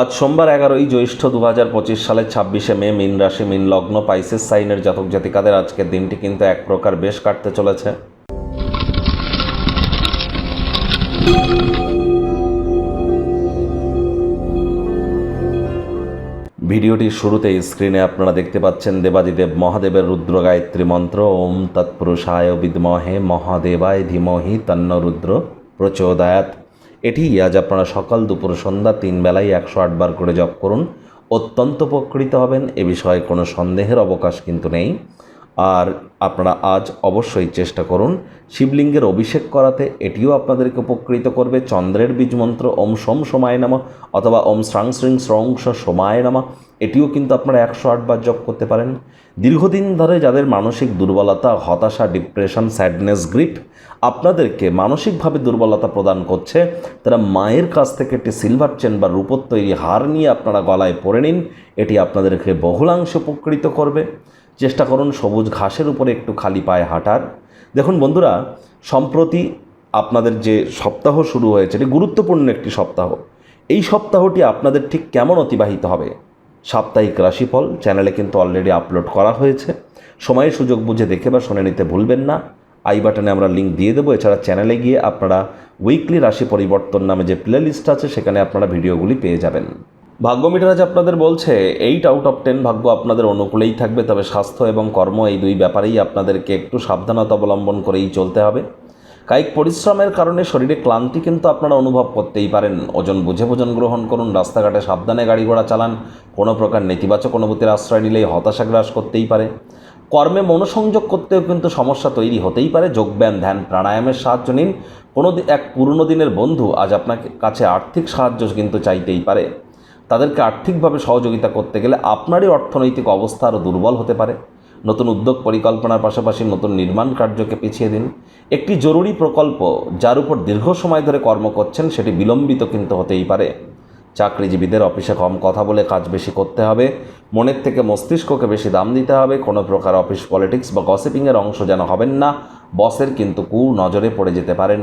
আজ সোমবার এগারোই জ্যৈষ্ঠ দু হাজার পঁচিশ সালের ছাব্বিশে মে মিন রাশি, মিন লগ্ন, পাইসেস সাইনের জাতক জাতিকাদের আজকের দিনটি কিন্তু এক প্রকার বেশ কাটতে চলেছে। ভিডিওটির শুরুতেই স্ক্রিনে আপনারা দেখতে পাচ্ছেন দেবাদিদেব মহাদেবের রুদ্র গায়ত্রী মন্ত্র, ওম তৎপুরুষায় বিদ্মহে মহাদেবায় ধীমহি তন্ন রুদ্র প্রচোদয়াত এটি আজ আপনারা সকাল দুপুর সন্ধ্যা তিন বেলায় একশো আটবার করে জপ করুন। অত্যন্ত উপকৃত হবেন, এ বিষয়ে কোনো সন্দেহের অবকাশ কিন্তু নেই। আর আপনারা আজ অবশ্যই চেষ্টা করুন শিবলিঙ্গের অভিষেক করাতে, এটিও আপনাদেরকে উপকৃত করবে। চন্দ্রের বীজ মন্ত্র, ওম সোম সময় নামা অথবা ওম শ্রাং শ্রিং স্রংস সময় নামা। এটিও কিন্তু আপনারা একশো আটবার জপ করতে পারেন। দীর্ঘদিন ধরে যাদের মানসিক দুর্বলতা, হতাশা, ডিপ্রেশন, স্যাডনেস, গ্রিপ আপনাদেরকে মানসিকভাবে দুর্বলতা প্রদান করছে, তারা মায়ের কাছ থেকে একটি সিলভার চেন বা রূপোর তৈরি হার নিয়ে আপনারা গলায় পরে নিন। এটি আপনাদেরকে বহুলাংশে উপকৃত করবে। চেষ্টা করুন সবুজ ঘাসের উপরে একটু খালি পায়ে হাঁটার। দেখুন বন্ধুরা, সম্প্রতি আপনাদের যে সপ্তাহ শুরু হয়েছে, এটি গুরুত্বপূর্ণ একটি সপ্তাহ। এই সপ্তাহটি আপনাদের ঠিক কেমন অতিবাহিত হবে? সাপ্তাহিক রাশিফল চ্যানেলে কিন্তু অলরেডি আপলোড করা হয়েছে। সময়ের সুযোগ বুঝে দেখে বা শুনে নিতে ভুলবেন না। আই বাটনে আমরা লিঙ্ক দিয়ে দেবো। এছাড়া চ্যানেলে গিয়ে আপনারা উইকলি রাশি পরিবর্তন নামে যে প্লে আছে, সেখানে আপনারা ভিডিওগুলি পেয়ে যাবেন। ভাগ্য মিটার আজ আপনাদের বলছে এইট আউট অফ টেন ভাগ্য আপনাদের অনুকূলেই থাকবে, তবে স্বাস্থ্য এবং কর্ম এই দুই ব্যাপারেই আপনাদেরকে একটু সাবধানতা অবলম্বন করেই চলতে হবে। কায়িক পরিশ্রমের কারণে শরীরে ক্লান্তি কিন্তু আপনারা অনুভব করতেই পারেন। ওজন বুঝে ভোজন গ্রহণ করুন, রাস্তাঘাটে সাবধানে গাড়ি ঘোড়া চালান, কোনো প্রকার নেতিবাচক অনুভূতির আশ্রয় নিলেই হতাশা গ্রাস করতেই পারে। কর্মে মনোসংযোগ করতেও কিন্তু সমস্যা তৈরি হতেই পারে। যোগব্যায়াম, ধ্যান, প্রাণায়ামের সাহায্য নিন। কোনো এক পুরনো দিনের বন্ধু আজ আপনার কাছে আর্থিক সাহায্য কিন্তু চাইতেই পারে। তাদেরকে আর্থিকভাবে সহযোগিতা করতে গেলে আপনারই অর্থনৈতিক অবস্থা আরও দুর্বল হতে পারে। নতুন উদ্যোগ পরিকল্পনার পাশাপাশি নতুন নির্মাণ কার্যকে পিছিয়ে দিন। একটি জরুরি প্রকল্প যার উপর দীর্ঘ সময় ধরে কর্ম করছেন সেটি বিলম্বিত কিন্তু হতেই পারে। চাকরিজীবীদের অফিসে কম কথা বলে কাজ বেশি করতে হবে। মনের থেকে মস্তিষ্ককে বেশি দাম দিতে হবে। কোনো প্রকার অফিস পলিটিক্স বা গসিপিংয়ের অংশ যেন হবেন না। বসের কিন্তু কু নজরে পড়ে যেতে পারেন।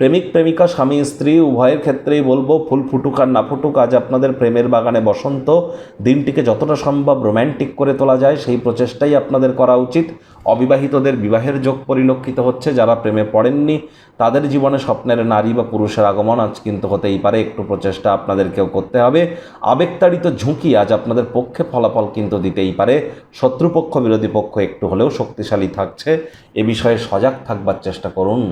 প্রেমিক, প্রেমিকা, স্বামী, স্ত্রী, উভয়ের ক্ষেত্রেই বলব, ফুল ফুটুক আর না ফুটুক, আজ আপনাদের প্রেমের বাগানে বসন্ত। দিনটিকে যতটা সম্ভব রোম্যান্টিক করে তোলা যায়, সেই প্রচেষ্টাই আপনাদের করা উচিত। অবিবাহিতদের বিবাহের যোগ পরিলক্ষিত হচ্ছে, যারা প্রেমে পড়েননি, তাদের জীবনে স্বপ্নের নারী বা পুরুষের আগমন আজ কিন্তু হতেই পারে, একটু প্রচেষ্টা আপনাদেরকেও করতে হবে। আবেগতাড়িত ঝুঁকি আজ আপনাদের পক্ষে ফলাফল কিন্তু দিতেই পারে। শত্রুপক্ষ, বিরোধী পক্ষ একটু হলেও শক্তিশালী থাকছে। এ বিষয়ে সজাগ থাকবার চেষ্টা করুন।